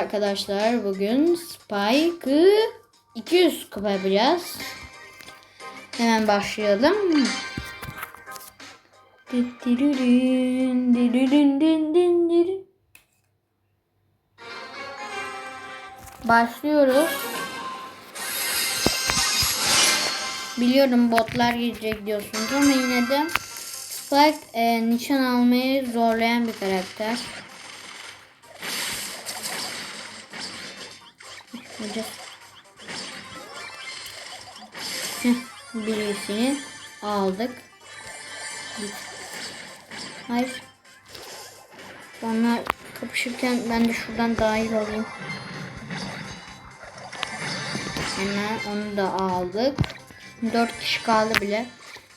Arkadaşlar bugün Spike'ı 200 kupa yapacağız. Hemen başlayalım. Başlıyoruz. Biliyorum botlar girecek diyorsunuz ama yine de Spike e, nişan almayı zorlayan bir karakter. Hocam. Birisini aldık. Git. Hayır. Onlar kapışırken ben de şuradan dahil olayım. Hemen onu da aldık. 4 kişi kaldı bile.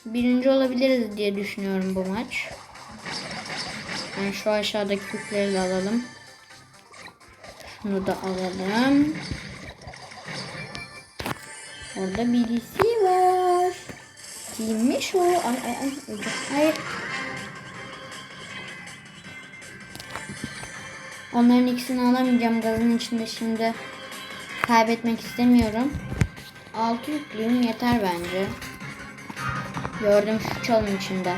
Birinci olabiliriz diye düşünüyorum bu maç. Yani şu aşağıdaki yükleri de alalım. Şunu da alalım. Orada birisi var. Kimmiş o? Ay ay ay. Hayır. Onların ikisini alamayacağım gazın içinde şimdi. Kaybetmek istemiyorum. Altı yüklüyüm yeter bence. Gördüm şu çalın içinde.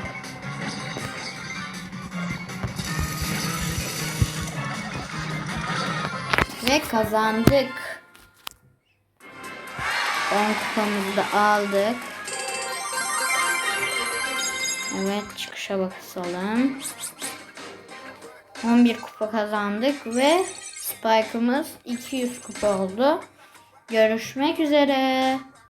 Ve kazandık. 10 kupamızı da aldık. Evet çıkışa bakalım. 11 kupa kazandık ve Spike'ımız 200 kupa oldu. Görüşmek üzere.